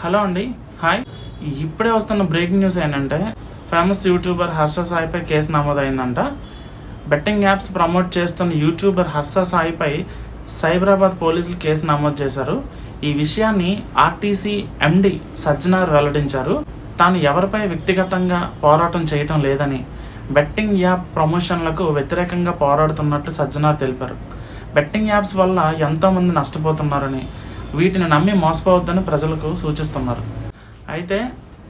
Hello అండి hi. ఇప్పుడే వస్తున్న బ్రేకింగ్ న్యూస్ ఏంటంటే ఫేమస్ యూట్యూబర్ హర్ష సాయిపై కేసు నమోదైందంట. బెట్టింగ్ యాప్స్ ప్రమోట్ చేస్తున్న యూట్యూబర్ హర్ష సాయిపై సైబరాబాద్ పోలీసులు కేసు నమోదు చేశారు. ఈ విషయాన్ని ఆర్టీసీ ఎండి సజ్జనార్ వెల్లడించారు. తాను ఎవరిపై వ్యక్తిగతంగా పోరాటం చేయటం లేదని బెట్టింగ్ యాప్ ప్రమోషన్లకు వ్యతిరేకంగా పోరాడుతున్నట్టు సజ్జనార్ తెలిపారు. బెట్టింగ్ యాప్స్ వల్ల ఎంతోమంది నష్టపోతున్నారని వీటిని నమ్మి మోసపోవద్దని ప్రజలకు సూచిస్తున్నారు. అయితే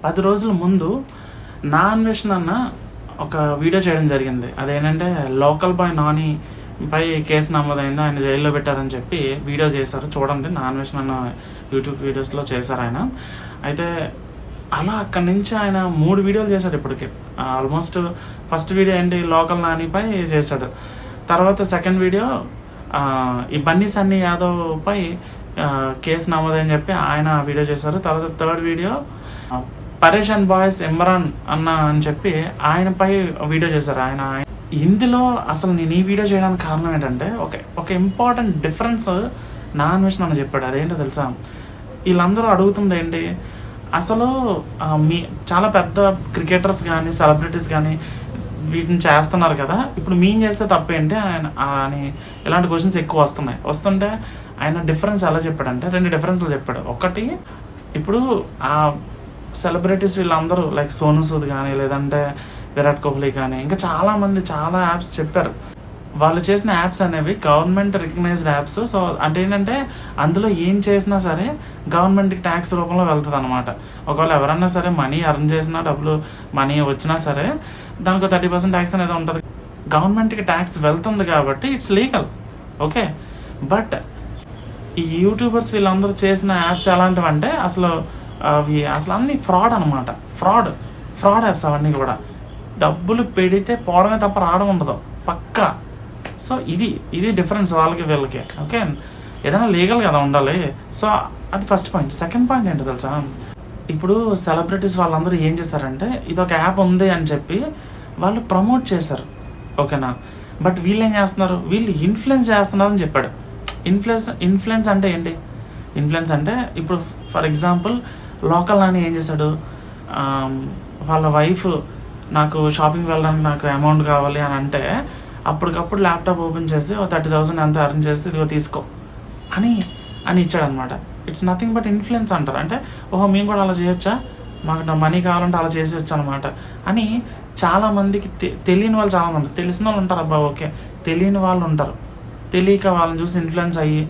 పది రోజుల ముందు నా అన్వేషణ అన్న ఒక వీడియో చేయడం జరిగింది. అదేంటంటే లోకల్ బాయ్ నాని పై కేసు నమోదైంది ఆయన జైల్లో పెట్టారని చెప్పి వీడియో చేశారు. చూడండి నా అన్వేషణ అన్న యూట్యూబ్ వీడియోస్లో చేశారు ఆయన. అయితే అలా అక్కడి నుంచి ఆయన మూడు వీడియోలు చేశాడు ఇప్పటికి. ఆల్మోస్ట్ ఫస్ట్ వీడియో ఏంటి లోకల్ నానిపై చేశాడు. తర్వాత సెకండ్ వీడియో ఈ బన్నీ సన్నీ యాదవ్ పై కేసు నమోదని చెప్పి ఆయన వీడియో చేశారు. తర్వాత third video Paresh and boys Imran అన్న అని చెప్పి ఆయనపై వీడియో చేశారు. ఆయన ఇందులో అసలు నేను ఈ వీడియో చేయడానికి కారణం ఏంటంటే ఒక ఒక ఇంపార్టెంట్ డిఫరెన్స్ నా అన్వేషణ అని చెప్పాడు. అదేంటో తెలుసా? వీళ్ళందరూ అడుగుతుంది ఏంటి? అసలు మీ చాలా పెద్ద క్రికెటర్స్ కానీ సెలబ్రిటీస్ కానీ వీటిని చేస్తున్నారు కదా. ఇప్పుడు మేము చేస్తే తప్పేంటి? ఆయన అని ఇలాంటి క్వశ్చన్స్ ఎక్కువ వస్తున్నాయి. వస్తుంటే ఆయన డిఫరెన్స్ ఎలా చెప్పాడంటే రెండు డిఫరెన్స్లు చెప్పాడు. ఒకటి ఇప్పుడు ఆ సెలబ్రిటీస్ వీళ్ళందరూ లైక్ సోను సూద్ కానీ లేదంటే విరాట్ కోహ్లీ కానీ ఇంకా చాలామంది చాలా యాప్స్ చెప్పారు. వాళ్ళు చేసిన యాప్స్ అనేవి గవర్నమెంట్ రికగ్నైజ్డ్ యాప్స్ సో అంటే ఏంటంటే అందులో ఏం చేసినా సరే గవర్నమెంట్కి ట్యాక్స్ రూపంలో వెళ్తుంది అనమాట ఒకవేళ ఎవరన్నా సరే మనీ అర్న్ చేసినా డబ్బులు మనీ వచ్చినా సరే దానికి థర్టీ పర్సెంట్ ట్యాక్స్ అనేది ఉంటుంది. గవర్నమెంట్కి ట్యాక్స్ వెళ్తుంది కాబట్టి ఇట్స్ లీగల్ ఓకే బట్ ఈ యూట్యూబర్స్ వీళ్ళందరూ చేసిన యాప్స్ ఎలాంటివి అంటే అసలు అవి అసలు అన్ని ఫ్రాడ్ అనమాట ఫ్రాడ్. ఫ్రాడ్ యాప్స్ అవన్నీ కూడా. డబ్బులు పెడితే పోవడమే తప్ప రావడం ఉండదు. పక్కా. సో ఇది ఇది డిఫరెన్స్ వాళ్ళకి వీళ్ళకి. ఓకే? ఏదైనా లీగల్ కదా ఉండాలి. సో అది ఫస్ట్ పాయింట్. సెకండ్ పాయింట్ ఏంటో తెలుసా? ఇప్పుడు సెలబ్రిటీస్ వాళ్ళందరూ ఏం చేశారంటే ఇది ఒక యాప్ ఉంది అని చెప్పి వాళ్ళు ప్రమోట్ చేశారు. ఓకేనా? బట్ వీళ్ళు ఏం చేస్తున్నారు? వీళ్ళు ఇన్ఫ్లుయెన్స్ చేస్తున్నారని చెప్పాడు. ఇన్ఫ్లుయెన్స్ ఇన్ఫ్లుయెన్స్ అంటే ఏంటి? ఇన్ఫ్లుయెన్స్ అంటే ఇప్పుడు ఫర్ ఎగ్జాంపుల్ లోకల్ నాని ఏం చేశాడు? వాళ్ళ వైఫ్ నాకు షాపింగ్ వెళ్ళడానికి నాకు అమౌంట్ కావాలి అని అంటే అప్పటికప్పుడు ల్యాప్టాప్ ఓపెన్ చేసి ఓ థర్టీ థౌసండ్ ఎంత అర్న్ చేసి ఇదిగో తీసుకో అని అని ఇచ్చాడనమాట. ఇట్స్ నథింగ్ బట్ ఇన్ఫ్లుయెన్స్ అంటారు. అంటే ఓహో మేము కూడా అలా చేయొచ్చా? మాకు నా మనీ కావాలంటే అలా చేసి వచ్చానమాట అని చాలామందికి తె తెలియని వాళ్ళు చాలామంది తెలిసిన వాళ్ళు ఉంటారు అబ్బా ఓకే. తెలియని వాళ్ళు ఉంటారు. తెలియక వాళ్ళని చూసి ఇన్ఫ్లుయెన్స్ అయ్యి.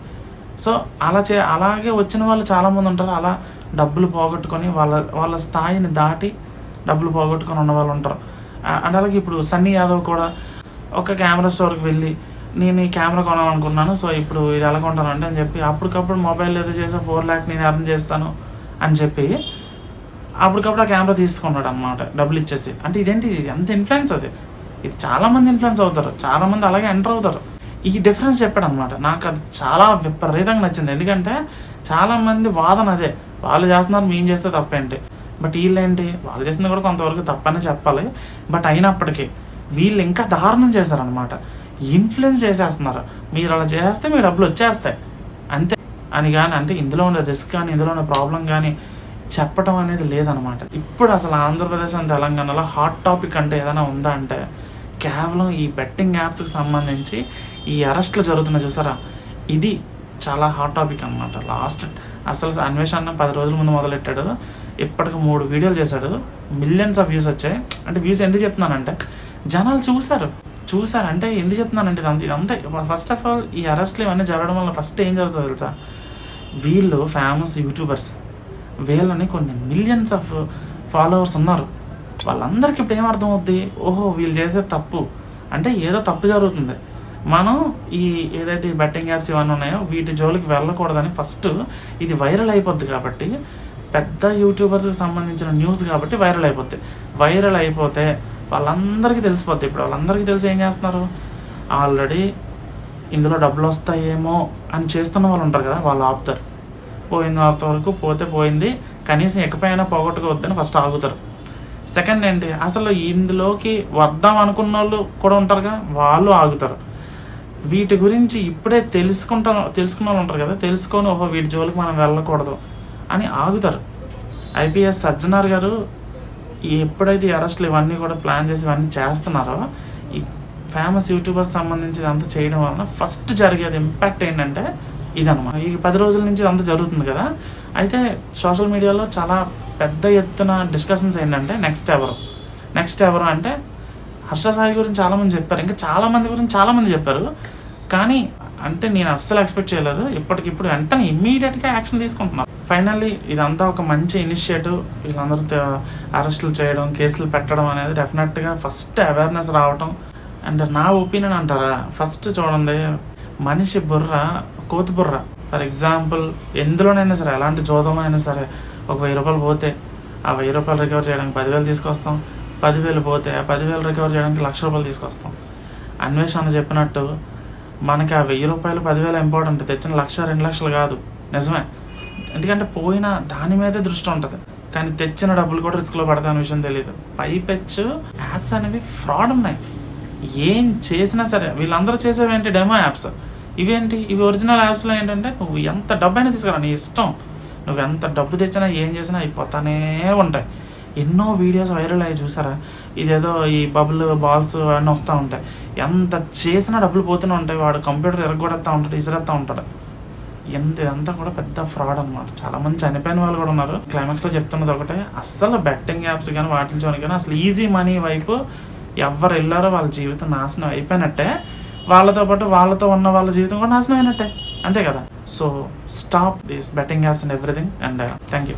సో అలా చే అలాగే వచ్చిన వాళ్ళు చాలామంది ఉంటారు. అలా డబ్బులు పోగొట్టుకొని వాళ్ళ వాళ్ళ స్థాయిని దాటి డబ్బులు పోగొట్టుకొని ఉన్న వాళ్ళు ఉంటారు. అండ్ అలాగే ఇప్పుడు సన్నీ యాదవ్ కూడా ఒక కెమెరా స్టోర్కి వెళ్ళి నేను ఈ కెమెరా కొనాలనుకున్నాను సో ఇప్పుడు ఇది ఎలా కొంటాను అంటే అని చెప్పి అప్పటికప్పుడు మొబైల్ ఏదో చేసా ఫోర్ ల్యాక్ నేను అర్థం చేస్తాను అని చెప్పి అప్పటికప్పుడు ఆ కెమెరా తీసుకున్నాడు అనమాట డబ్బులు ఇచ్చేసి. అంటే ఇదేంటి? ఇది ఎంత ఇన్ఫ్లుయెన్స్ అది? ఇది చాలామంది ఇన్ఫ్లుయెన్స్ అవుతారు. చాలామంది అలాగే ఎంటర్ అవుతారు. ఈ డిఫరెన్స్ చెప్పాడనమాట నాకు అది చాలా విపరీతంగా నచ్చింది. ఎందుకంటే చాలామంది వాదన అదే. వాళ్ళు చేస్తున్నారు మేము చేస్తే తప్పేంటి? బట్ వీళ్ళేంటి? వాళ్ళు చేసింది కూడా కొంతవరకు తప్పనే చెప్పాలి. బట్ అయినప్పటికీ వీళ్ళు ఇంకా దారుణం చేశారనమాట ఇన్ఫ్లుయెన్స్ చేసేస్తున్నారు. మీరు అలా చేస్తే మీ డబ్బులు వచ్చేస్తాయి. అంతే. అని కానీ అంటే ఇందులో ఉన్న రిస్క్ కానీ ఇందులో ఉన్న ప్రాబ్లం కానీ చెప్పటం అనేది లేదనమాట ఇప్పుడు అసలు ఆంధ్రప్రదేశ్ అండ్ తెలంగాణలో హాట్ టాపిక్ అంటే ఏదైనా ఉందా అంటే కేవలం ఈ బెట్టింగ్ యాప్స్కి సంబంధించి ఈ అరెస్ట్లు జరుగుతున్నాయి చూసారా? ఇది చాలా హాట్ టాపిక్ అనమాట లాస్ట్ అసలు అన్వేషణ పది రోజుల ముందు మొదలెట్టాడు. ఇప్పటికి మూడు వీడియోలు చేశాడు. మిలియన్స్ ఆఫ్ వ్యూస్ వచ్చాయి. అంటే వ్యూస్ ఎందుకు చెప్తున్నానంటే జనాలు చూశారు. చూశారు. అంటే ఎందుకు చెప్తున్నానంటే ఇదంతా ఇదంతా ఫస్ట్ ఆఫ్ ఆల్ ఈ అరెస్ట్లు ఇవన్నీ జరగడం వల్ల ఫస్ట్ ఏం జరుగుతుందో తెలుసా? వీళ్ళు ఫేమస్ యూట్యూబర్స్ వీళ్ళని కొన్ని మిలియన్స్ ఆఫ్ ఫాలోవర్స్ ఉన్నారు. వాళ్ళందరికీ ఇప్పుడు ఏమర్థం ఓహో వీళ్ళు చేసే తప్పు. అంటే ఏదో తప్పు జరుగుతుంది. మనం ఈ ఏదైతే ఈ బెట్టింగ్ యాప్స్ ఇవన్నీ ఉన్నాయో వీటి జోలికి వెళ్ళకూడదని ఫస్ట్ ఇది వైరల్ అయిపోద్ది కాబట్టి పెద్ద యూట్యూబర్స్కి సంబంధించిన న్యూస్ కాబట్టి వైరల్ అయిపోద్ది. వైరల్ అయిపోతే వాళ్ళందరికీ తెలిసిపోద్ది. ఇప్పుడు వాళ్ళందరికీ తెలిసి ఏం చేస్తున్నారు? ఆల్రెడీ ఇందులో డబ్బులు వస్తాయేమో అని చేస్తున్న వాళ్ళు ఉంటారు కదా వాళ్ళు ఆపుతారు. పోయినంత వరకు పోతే పోయింది కనీసం ఎక్కపోయినా పోగొట్టుకోవద్దని ఫస్ట్ ఆగుతారు. సెకండ్ ఏంటి? అసలు ఇందులోకి వద్దాం అనుకున్న వాళ్ళు కూడా ఉంటారుగా వాళ్ళు ఆగుతారు. వీటి గురించి ఇప్పుడే తెలుసుకుంటా తెలుసుకున్న వాళ్ళు ఉంటారు కదా తెలుసుకొని ఓహో వీటి జోలికి మనం వెళ్ళకూడదు అని ఆగుతారు. ఐపీఎస్ సజ్జనార్ గారు ఎప్పుడైతే ఈ అరెస్టులు ఇవన్నీ కూడా ప్లాన్ చేసి ఇవన్నీ చేస్తున్నారో ఈ ఫేమస్ యూట్యూబర్స్ సంబంధించి అంతా చేయడం వలన ఫస్ట్ జరిగేది ఇంపాక్ట్ ఏంటంటే ఇదన్నమాట. ఈ పది రోజుల నుంచి ఇదంతా జరుగుతుంది కదా. అయితే సోషల్ మీడియాలో చాలా పెద్ద ఎత్తున డిస్కషన్స్ ఏంటంటే నెక్స్ట్ ఎవరు? నెక్స్ట్ ఎవరు అంటే హర్ష సాయి గురించి చాలామంది చెప్పారు. ఇంకా చాలామంది గురించి చాలామంది చెప్పారు. కానీ అంటే నేను అస్సలు ఎక్స్పెక్ట్ చేయలేదు. ఇప్పటికిప్పుడు వెంటనే ఇమ్మీడియట్గా యాక్షన్ తీసుకుంటున్నాను ఫైనల్లీ ఇదంతా ఒక మంచి ఇనిషియేటివ్ వీళ్ళందరూ అరెస్టులు చేయడం కేసులు పెట్టడం అనేది డెఫినెట్గా ఫస్ట్ అవేర్నెస్ రావటం. అండ్ నా ఒపీనియన్ అంటారా? ఫస్ట్ చూడండి. మనిషి బుర్ర కోతి బుర్ర. ఫర్ ఎగ్జాంపుల్ ఎందులోనైనా సరే ఎలాంటి జోదంలో అయినా సరే ఒక వెయ్యి రూపాయలు పోతే ఆ వెయ్యి రూపాయలు రికవర్ చేయడానికి పదివేలు తీసుకొస్తాం. పదివేలు పోతే ఆ పదివేలు రికవర్ చేయడానికి లక్ష రూపాయలు తీసుకొస్తాం. అన్వేషణ చెప్పినట్టు మనకి ఆ వెయ్యి రూపాయలు పదివేలు ఇంపార్టెంట్ తెచ్చిన లక్ష రెండు లక్షలు కాదు. నిజమే? ఎందుకంటే పోయిన దాని మీదే దృష్టి ఉంటుంది. కానీ తెచ్చిన డబ్బులు కూడా రిస్క్లో పడతాయి అనే విషయం తెలియదు పైపెచ్చు యాప్స్ అనేవి ఫ్రాడ్ ఉన్నాయి. ఏం చేసినా సరే వీళ్ళందరూ చేసేవి ఏంటి? Demo apps. ఇవేంటి? ఇవి ఒరిజినల్ యాప్స్లో ఏంటంటే నువ్వు ఎంత డబ్బైనా తీసుకురా నీ ఇష్టం. నువ్వు ఎంత డబ్బు తెచ్చినా ఏం చేసినా అయిపోతానే ఉంటాయి. ఎన్నో వీడియోస్ వైరల్ అయ్యి చూసారా? ఇదేదో ఈ బబుల్ బాల్స్ అన్నీ వస్తూ ఉంటాయి. ఎంత చేసినా డబ్బులు పోతూనే ఉంటాయి. వాడు కంప్యూటర్ ఎరగొడతా ఉంటాడు ఇసిరేస్తూ ఉంటాడు. ఎంత ఇదంతా కూడా పెద్ద ఫ్రాడ్ అనమాట చాలా మంది చనిపోయిన వాళ్ళు కూడా ఉన్నారు. క్లైమాక్స్లో చెప్తున్నది ఒకటే అస్సలు బెట్టింగ్ యాప్స్ కానీ వాటిలో కానీ అసలు ఈజీ మనీ వైపు ఎవరు వెళ్ళారో వాళ్ళ జీవితం నాశనం అయిపోయినట్టే. వాళ్ళతో పాటు వాళ్ళతో ఉన్న వాళ్ళ జీవితం కూడా నాశనం అయినట్టే. అంతే కదా? So stop this betting apps and everything and thank you